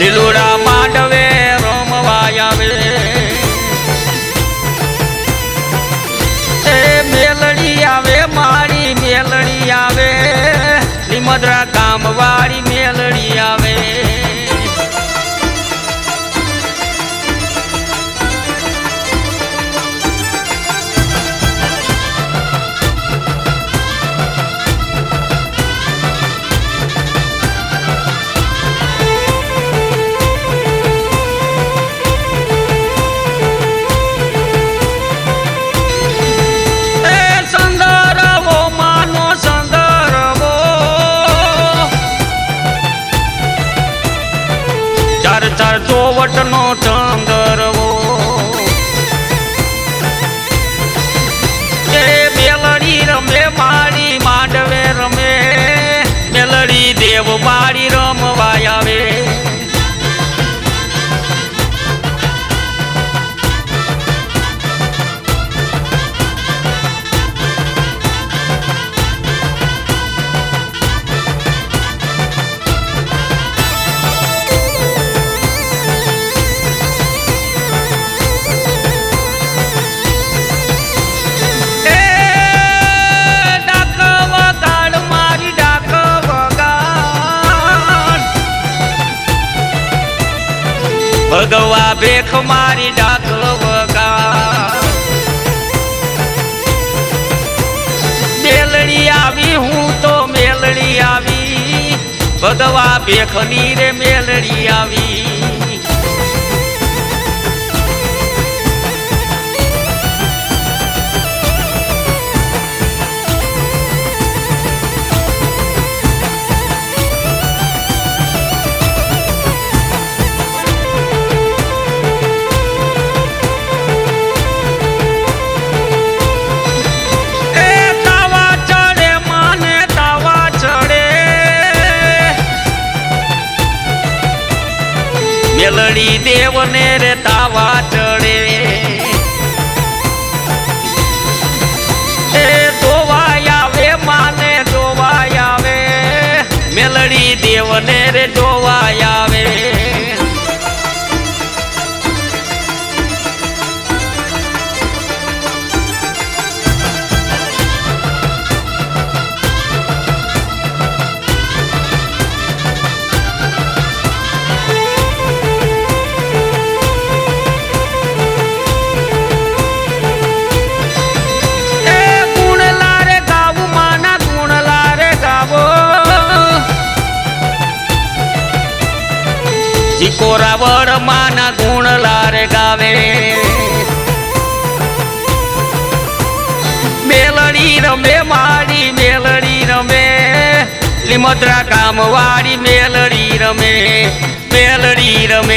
લીલુડા માંડવે રમવા આવે. એ મેલડી આવે મારી મેલડી આવે. લીમદ્રા ગામ વાળી ચાર ચાર ચોવટ નો ચંદરવો એ મેલડી રમે મારી માંડવે રમે. મેલડી દેવ માડી ભગવા ભેખ મારી ડાકલો વગા. મેલડી આવી, હું તો મેલડી આવી. ભગવા ભેખની રે મેલડી આવી. મેલડી દેવને રે તાવા ચડે. એ જોવાય આવે, માને જોવાય આવે. મેલડી દેવને રે જોવાય વડ માના ગુણ લારે ગાવે. મેલડી રમે માડી મેલડી રમે. લીમદ્રા કામ વાળી મેલડી રમે મેલડી રમે.